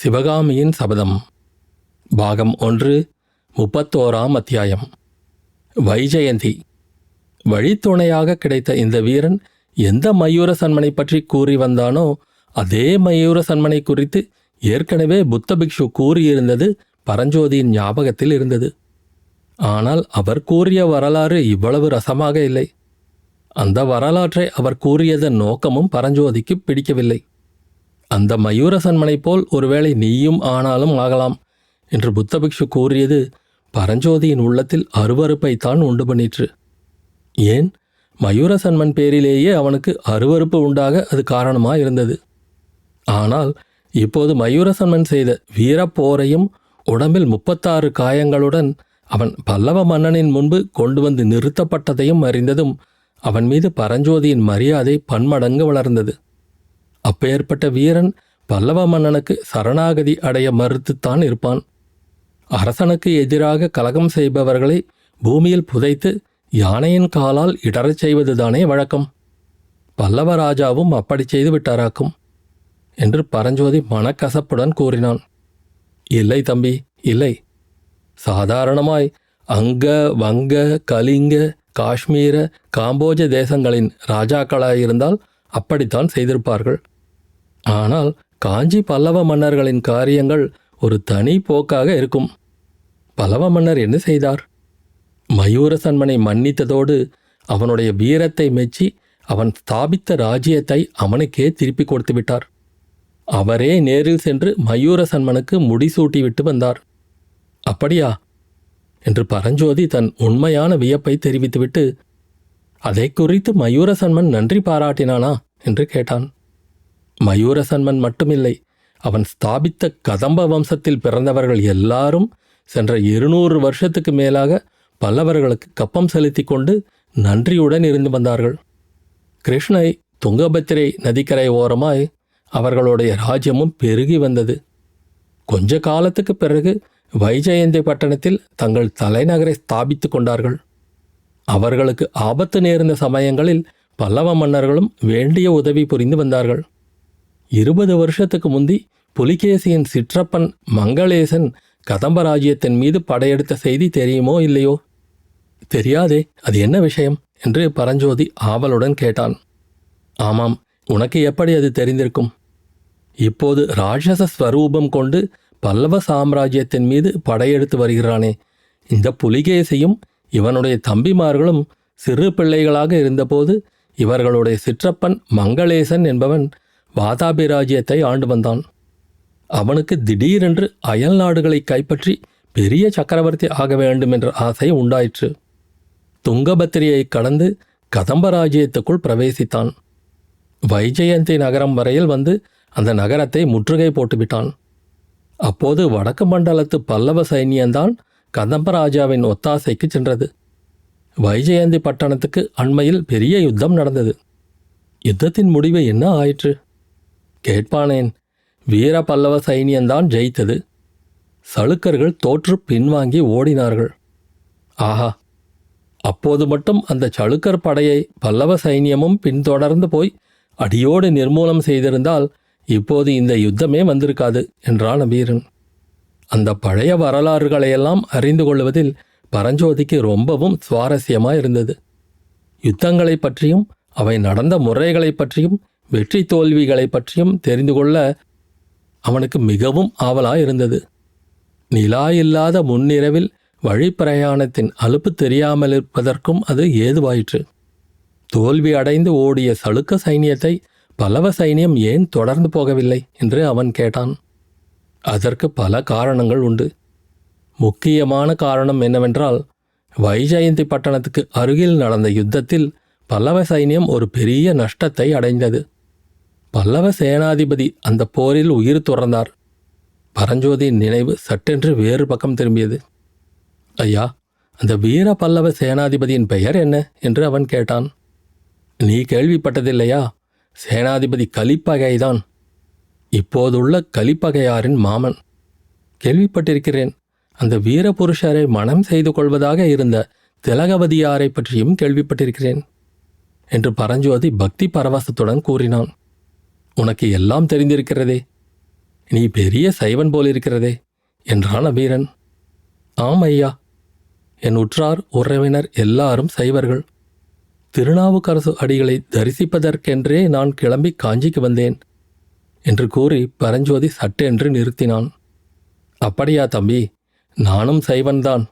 சிவகாமியின் சபதம். பாகம் ஒன்று முப்பத்தோராம் அத்தியாயம். வைஜெயந்தி. வழித்துணையாக கிடைத்த இந்த வீரன் எந்த மயூர சன்மனை பற்றி கூறி வந்தானோ அதே மயூர சன்மனை குறித்து ஏற்கனவே புத்த பிக்ஷு கூறியிருந்தது பரஞ்சோதியின் ஞாபகத்தில் இருந்தது. ஆனால் அவர் கூறிய வரலாறு இவ்வளவு ரசமாக இல்லை. அந்த வரலாற்றை அவர் கூறியதன் நோக்கமும் பரஞ்சோதிக்கு பிடிக்கவில்லை. அந்த மயூர சன்மனை போல் ஒருவேளை நீயும் ஆனாலும் ஆகலாம் என்று புத்தபிக்ஷு கூறியது பரஞ்சோதியின் உள்ளத்தில் அருவருப்பைத்தான் உண்டு பண்ணிற்று. ஏன்? மயூர சன்மன் பேரிலேயே அவனுக்கு அருவருப்பு உண்டாக அது காரணமாக இருந்தது ஆனால் இப்போது மயூரசன்மன் செய்த வீரப்போரையும் உடம்பில் முப்பத்தாறு காயங்களுடன் அவன் பல்லவ மன்னனின் முன்பு கொண்டு வந்து நிறுத்தப்பட்டதையும் அறிந்ததும் அவன் மீது பரஞ்சோதியின் மரியாதை பன்மடங்கு வளர்ந்தது. அப்பேற்பட்ட வீரன் பல்லவ மன்னனுக்கு சரணாகதி அடைய மறுத்துத்தான் இருப்பான். அரசனுக்கு எதிராக கலகம் செய்பவர்களை பூமியில் புதைத்து யானையின் காலால் இடறச் செய்வதுதானே வழக்கம். பல்லவ ராஜாவும் அப்படி செய்து விட்டாராக்கும் என்று பரஞ்சோதி மனக்கசப்புடன் கூறினான். இல்லை தம்பி இல்லை. சாதாரணமாய் அங்க வங்க கலிங்க காஷ்மீர காம்போஜ தேசங்களின் ராஜாக்களாயிருந்தால் அப்படித்தான் செய்திருப்பார்கள். ஆனால் காஞ்சி பல்லவ மன்னர்களின் காரியங்கள் ஒரு தனி போக்காக இருக்கும். பல்லவ மன்னர் என்ன செய்தார்? மயூர சன்மனை மன்னித்ததோடு அவனுடைய வீரத்தை மெச்சி அவன் ஸ்தாபித்த ராஜ்யத்தை அவனுக்கே திருப்பி கொடுத்து விட்டார். அவரே நேரில் சென்று மயூர சன்மனுக்கு முடிசூட்டி விட்டு வந்தார். அப்படியா? என்று பரஞ்சோதி தன் உண்மையான வியப்பை தெரிவித்துவிட்டு அதை குறித்து மயூரசன்மன் நன்றி பாராட்டினானா? என்று கேட்டான். மயூரசன்மன் மட்டுமில்லை அவன் ஸ்தாபித்த கதம்ப வம்சத்தில் பிறந்தவர்கள் எல்லாரும் சென்ற இருநூறு வருஷத்துக்கு மேலாக பல்லவர்களுக்கு கப்பம் செலுத்தி கொண்டு நன்றியுடன் இருந்து வந்தார்கள். கிருஷ்ணை துங்கபத்திரை நதிக்கரை ஓரமாய் அவர்களுடைய ராஜ்யமும் பெருகி வந்தது. கொஞ்ச காலத்துக்கு பிறகு வைஜெயந்தி பட்டணத்தில் தங்கள் தலைநகரை ஸ்தாபித்து கொண்டார்கள். அவர்களுக்கு ஆபத்து நேர்ந்த சமயங்களில் பல்லவ மன்னர்களும் வேண்டிய உதவி புரிந்து வந்தார்கள். இருபது வருஷத்துக்கு முந்தி புலிகேசியின் சிற்றப்பன் மங்களேசன் கதம்பராஜ்யத்தின் மீது படையெடுத்த செய்தி தெரியுமோ இல்லையோ? தெரியாதே அது என்ன விஷயம்? என்று பரஞ்சோதி ஆவலுடன் கேட்டான். ஆமாம் உனக்கு எப்படி அது தெரிந்திருக்கும்? இப்போது ராட்சச ஸ்வரூபம் கொண்டு பல்லவ சாம்ராஜ்யத்தின் மீது படையெடுத்து வருகிறானே. இந்த புலிகேசியும் இவனுடைய தம்பிமார்களும் சிறு பிள்ளைகளாக இருந்தபோது இவர்களுடைய சிற்றப்பன் மங்களேசன் என்பவன் வாதாபி ராஜ்யத்தை ஆண்டு வந்தான். அவனுக்கு திடீரென்று அயல் நாடுகளை கைப்பற்றி பெரிய சக்கரவர்த்தி ஆக வேண்டும் என்ற ஆசை உண்டாயிற்று. துங்கபத்திரியை கடந்து கதம்ப ராஜ்யத்துக்குள் பிரவேசித்தான். வைஜெயந்தி நகரம் வரையில் வந்து அந்த நகரத்தை முற்றுகை போட்டுவிட்டான். அப்போது வடக்கு மண்டலத்து பல்லவ சைனியந்தான் கதம்பராஜாவின் ஒத்தாசைக்கு சென்றது. வைஜெயந்தி பட்டணத்துக்கு அண்மையில் பெரிய யுத்தம் நடந்தது. யுத்தத்தின் முடிவு என்ன ஆயிற்று? கேட்பானேன். வீர பல்லவ சைனியந்தான் ஜெயித்தது. சளுக்கர்கள் தோற்று பின்வாங்கி ஓடினார்கள். ஆஹா! அப்போது மட்டும் அந்த சளுக்கர் படையை பல்லவ சைனியமும் பின்தொடர்ந்து போய் அடியோடு நிர்மூலம் செய்திருந்தால் இப்போது இந்த யுத்தமே வந்திருக்காது என்றான் வீரன் அந்த பழைய வரலாறுகளையெல்லாம் அறிந்து கொள்வதில் பரஞ்சோதிக்கு ரொம்பவும் சுவாரஸ்யமாக இருந்தது யுத்தங்களை பற்றியும் அவை நடந்த முறைகளை பற்றியும் வெற்றி தோல்விகளை பற்றியும் தெரிந்து கொள்ள அவனுக்கு மிகவும் ஆவலாய் இருந்தது நிலா இல்லாத முன்னிரவில் வழிப்பிரயாணத்தின் அலுப்பு தெரியாமலிருப்பதற்கும் அது ஏதுவாயிற்று. தோல்வி அடைந்து ஓடிய சளுக்க சைனியத்தை பல்லவ சைனியம் ஏன் தொடர்ந்து போகவில்லை என்று அவன் கேட்டான். அதற்கு பல காரணங்கள் உண்டு. முக்கியமான காரணம் என்னவென்றால் வைஜெயந்தி பட்டணத்துக்கு அருகில் நடந்த யுத்தத்தில் பல்லவ சைனியம் ஒரு பெரிய நஷ்டத்தை அடைந்தது. பல்லவ சேனாதிபதி அந்த போரில் உயிர் துறந்தார். பரஞ்சோதியின் நினைவு சட்டென்று வேறு பக்கம் திரும்பியது. ஐயா அந்த வீர பல்லவ சேனாதிபதியின் பெயர் என்ன? என்று அவன் கேட்டான். நீ கேள்விப்பட்டதில்லையா? சேனாதிபதி கலிப்பகைதான். இப்போதுள்ள கலிப்பகையாரின் மாமன். கேள்விப்பட்டிருக்கிறேன். அந்த வீரபுருஷரை மனம் செய்து கொள்வதாக இருந்த திலகவதியாரை பற்றியும் கேள்விப்பட்டிருக்கிறேன் என்று பரஞ்சோதி பக்தி பரவசத்துடன் கூறினான். உனக்கு எல்லாம் தெரிந்திருக்கிறதே. நீ பெரிய சைவன் போலிருக்கிறதே என்றான் அபீரன். ஆம் ஐயா என் உற்றார் உறவினர் எல்லாரும் சைவர்கள். திருநாவுக்கரசு அடிகளை தரிசிப்பதற்கென்றே நான் கிளம்பி காஞ்சிக்கு வந்தேன் என்று கூறி பரஞ்சோதி சட்டென்று நிறுத்தினான். அப்படியா தம்பி நானும் சைவன்தான்.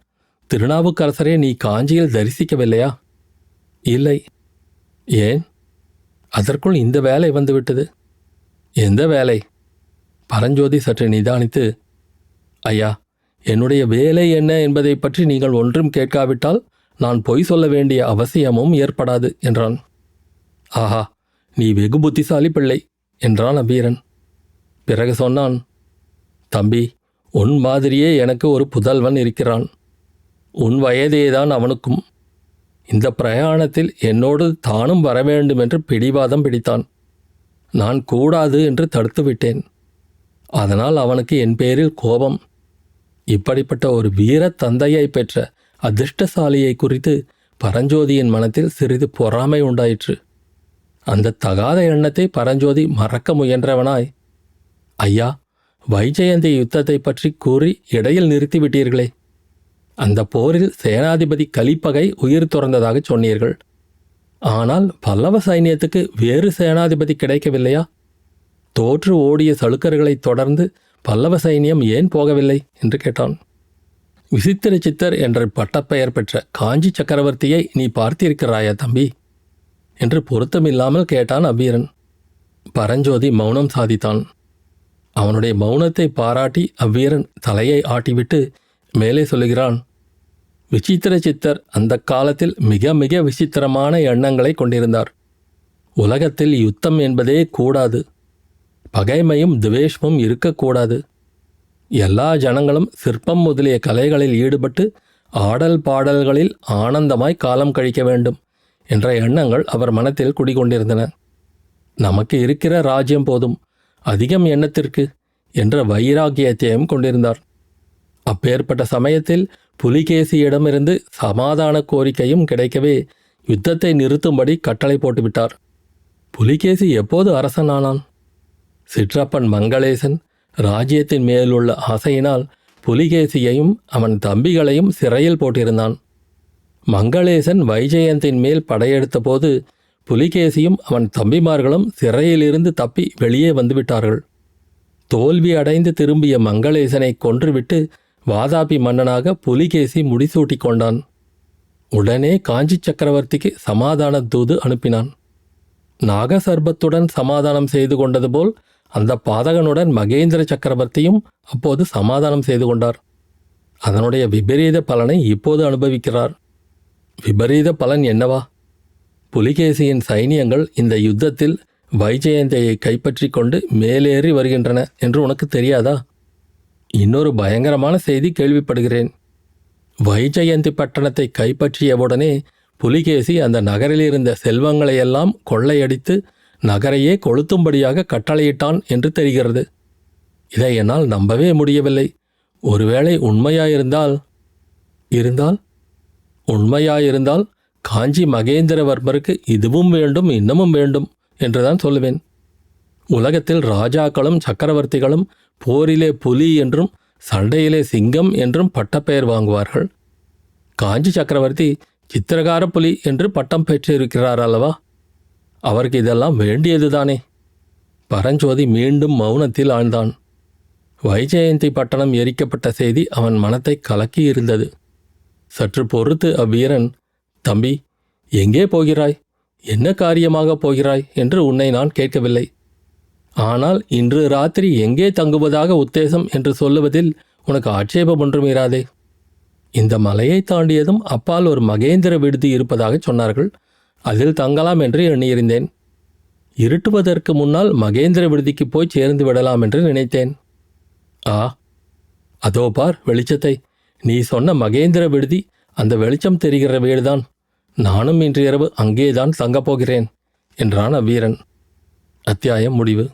திருநாவுக்கரசரே நீ காஞ்சியில் தரிசிக்கவில்லையா? இல்லை. ஏன்? அதற்குள் இந்த வேலை வந்துவிட்டது. எந்த வேலை? பரஞ்சோதி சற்று நிதானித்து ஐயா என்னுடைய வேலை என்ன என்பதை பற்றி நீங்கள் ஒன்றும் கேட்காவிட்டால் நான் பொய் சொல்ல வேண்டிய அவசியமும் ஏற்படாது என்றான். ஆஹா நீ வெகு புத்திசாலி பிள்ளை என்றான் அபீரன். பிறகு சொன்னான் தம்பி உன் மாதிரியே எனக்கு ஒரு புதல்வன் இருக்கிறான். உன் வயதேதான் அவனுக்கும். இந்த பிரயாணத்தில் என்னோடு தானும் வர வேண்டும் என்று பிடிவாதம் பிடித்தான். நான் கூடாது என்று தடுத்துவிட்டேன் அதனால் அவனுக்கு என் பேரில் கோபம். இப்படிப்பட்ட ஒரு வீர தந்தையை பெற்ற அதிர்ஷ்டசாலியை குறித்து பரஞ்சோதியின் மனத்தில் சிறிது பொறாமை உண்டாயிற்று. அந்த தகாத எண்ணத்தை பரஞ்சோதி மறக்க முயன்றவனாய். ஐயா வைஜெயந்தி யுத்தத்தை பற்றி கூறி இடையில் நிறுத்திவிட்டீர்களே. அந்த போரில் சேனாதிபதி கலிப்பகை உயிர் துறந்ததாக சொன்னீர்கள். ஆனால் பல்லவ சைனியத்துக்கு வேறு சேனாதிபதி கிடைக்கவில்லையா? தோற்று ஓடிய சளுக்கர்களைத் தொடர்ந்து பல்லவ சைனியம் ஏன் போகவில்லை? என்று கேட்டான். விசித்திர சித்தர் என்ற பட்டப்பெயர் பெற்ற காஞ்சி சக்கரவர்த்தியை நீ பார்த்திருக்கிறாயா தம்பி? என்று பொருத்தமில்லாமல் கேட்டான் அபீரன் பரஞ்சோதி மௌனம் சாதித்தான். அவனுடைய மௌனத்தை பாராட்டி அவ்வீரன் தலையை ஆட்டிவிட்டு மேலே சொல்லுகிறான் விசித்திர சித்தர் அந்த காலத்தில் மிக மிக விசித்திரமான எண்ணங்களை கொண்டிருந்தார். உலகத்தில் யுத்தம் என்பதே கூடாது. பகைமையும் துவேஷமும் இருக்கக்கூடாது. எல்லா ஜனங்களும் சிற்பம் முதலிய கலைகளில் ஈடுபட்டு ஆடல் பாடல்களில் ஆனந்தமாய் காலம் கழிக்க வேண்டும் என்ற எண்ணங்கள் அவர் மனத்தில் குடிகொண்டிருந்தன. நமக்கு இருக்கிற ராஜ்யம் போதும். அதிகம் எண்ணத்திற்கு என்ற வைராகியத்தையும் கொண்டிருந்தார். அப்பேற்பட்ட சமயத்தில் புலிகேசியிடமிருந்து சமாதான கோரிக்கையும் கிடைக்கவே யுத்தத்தை நிறுத்தும்படி கட்டளை போட்டுவிட்டார். புலிகேசி எப்போது அரசனானான்? சிற்றப்பன் மங்களேசன் ராஜ்யத்தின் மேலுள்ள ஆசையினால் புலிகேசியையும் அவன் தம்பிகளையும் சிறையில் போட்டிருந்தான். மங்களேசன் வைஜெயந்தின் மேல் படையெடுத்தபோது புலிகேசியும் அவன் தம்பிமார்களும் சிறையிலிருந்து தப்பி வெளியே வந்துவிட்டார்கள். தோல்வி அடைந்து திரும்பிய மங்களேசனை கொன்றுவிட்டு வாதாபி மன்னனாக புலிகேசி முடிசூட்டிக் கொண்டான் உடனே காஞ்சி சக்கரவர்த்திக்கு சமாதான தூது அனுப்பினான். நாகசர்பத்துடன் சமாதானம் செய்து கொண்டது போல் அந்த பாதகனுடன் மகேந்திர சக்கரவர்த்தியும் அப்போது சமாதானம் செய்து கொண்டார். அதனுடைய விபரீத பலனை இப்போது அனுபவிக்கிறார். விபரீத பலன் என்னவா? புலிகேசியின் சைனியங்கள் இந்த யுத்தத்தில் வைஜெயந்தியை கைப்பற்றி கொண்டு மேலேறி வருகின்றன என்று உனக்கு தெரியாதா? இன்னொரு பயங்கரமான செய்தி கேள்விப்படுகிறேன். வைஜெயந்தி பட்டணத்தை கைப்பற்றியவுடனே புலிகேசி அந்த நகரில் இருந்த செல்வங்களையெல்லாம் கொள்ளையடித்து நகரையே கொளுத்தும்படியாக கட்டளையிட்டான் என்று தெரிகிறது. இதை என்னால் நம்பவே முடியவில்லை. ஒருவேளை உண்மையாயிருந்தால் இருந்தால்? உண்மையாயிருந்தால் காஞ்சி மகேந்திரவர்மருக்கு இதுவும் வேண்டும் இன்னமும் வேண்டும் என்றுதான் சொல்லுவேன். உலகத்தில் ராஜாக்களும் சக்கரவர்த்திகளும் போரிலே புலி என்றும் சண்டையிலே சிங்கம் என்றும் பட்டப்பெயர் வாங்குவார்கள். காஞ்சி சக்கரவர்த்தி சித்திரகார புலி என்று பட்டம் பெற்றிருக்கிறார் அல்லவா? அவருக்கு இதெல்லாம் வேண்டியதுதானே? பரஞ்சோதி மீண்டும் மௌனத்தில் ஆழ்ந்தான். வைஜெயந்தி பட்டணம் எரிக்கப்பட்ட செய்தி அவன் மனத்தை கலக்கி இருந்தது. சற்று பொறுத்து அவ்வீரன் தம்பி எங்கே போகிறாய்? என்ன காரியமாக போகிறாய்? என்று உன்னை நான் கேட்கவில்லை. ஆனால் இன்று ராத்திரி எங்கே தங்குவதாக உத்தேசம் என்று சொல்லுவதில் உனக்கு ஆட்சேபம் ஒன்றும் இராதே இந்த மலையை தாண்டியதும் அப்பால் ஒரு மகேந்திர விடுதி இருப்பதாக சொன்னார்கள். அதில் தங்கலாம் என்று எண்ணியிருந்தேன். இருட்டுவதற்கு முன்னால் மகேந்திர விடுதிக்கு போய் சேர்ந்து விடலாம் என்று நினைத்தேன். ஆ அதோ பார் வெளிச்சத்தை. நீ சொன்ன மகேந்திர விடுதி அந்த வெளிச்சம் தெரிகிற வீடுதான். நானும் இன்று இரவு அங்கேதான் தங்கப் போகிறேன் என்றான் அவ்வீரன். அத்தியாயம் முடிவு.